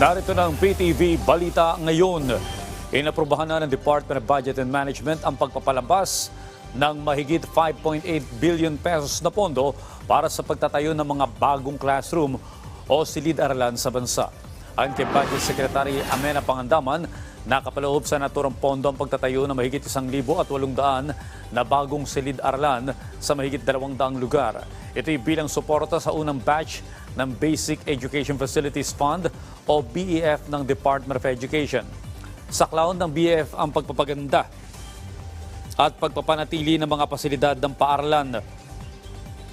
Narito na ang PTV Balita ngayon. Inaprubahan na ng Department of Budget and Management ang pagpapalabas ng mahigit 5.8 billion pesos na pondo para sa pagtatayo ng mga bagong classroom o silid-aralan sa bansa. Ayon kay Secretary Amena Pangandaman, nakapaloob sa naturang pondo ang pagtatayo ng mahigit 1,800 na bagong silid-aralan sa mahigit 200 lugar. Ito'y bilang suporta sa unang batch ng Basic Education Facilities Fund o BEF ng Department of Education. Sa clown ng BEF ang pagpapaganda at pagpapanatili ng mga pasilidad ng paaralan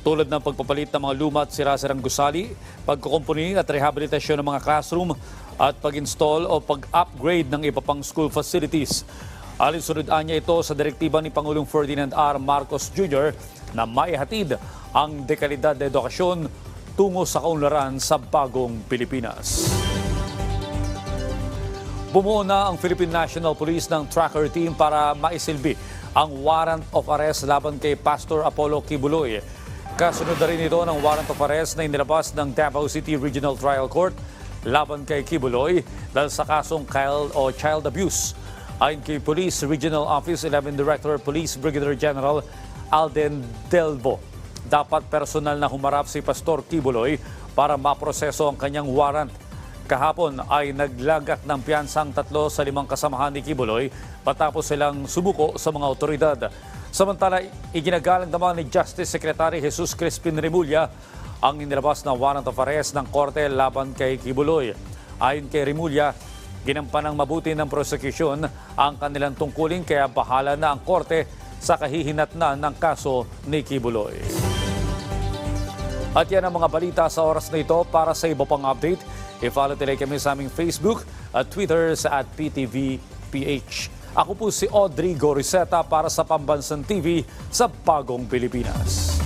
tulad ng pagpapalit ng mga luma at sirasirang gusali, pagkukumpuni at rehabilitasyon ng mga classroom at pag-install o pag-upgrade ng iba pang school facilities. Alinsunod niya ito sa direktiba ni Pangulong Ferdinand R. Marcos Jr. na maihatid ang dekalidad na edukasyon tungo sa kaunlaran sa bagong Pilipinas. Bumuo na ang Philippine National Police ng tracker team para maisilbi ang warrant of arrest laban kay Pastor Apollo Kibuloy. Kasunod na rin ito ng warrant of arrest na inilabas ng Davao City Regional Trial Court laban kay Kibuloy dahil sa kasong child o child abuse. Ayon kay Police Regional Office 11 Director Police Brigadier General Alden Delbo, dapat personal na humarap si Pastor Kibuloy para maproseso ang kanyang warrant. Kahapon ay naglagak ng piyansang tatlo sa limang kasamahan ni Kibuloy patapos silang sumuko sa mga otoridad. Samantala, iginagalang naman ni Justice Secretary Jesus Crispin Remulla ang inilabas na warrant of arrest ng korte laban kay Kibuloy. Ayon kay Remulla, ginampan ng mabuti ng prosecution ang kanilang tungkulin kaya bahala na ang korte sa kahihinatnan ng kaso ni Kibuloy. At yan ang mga balita sa oras na ito para sa iba pang update. I-follow nila kami sa aming Facebook at Twitter sa at PTVPH. Ako po si Audrey Goriseta para sa Pambansang TV sa Bagong Pilipinas.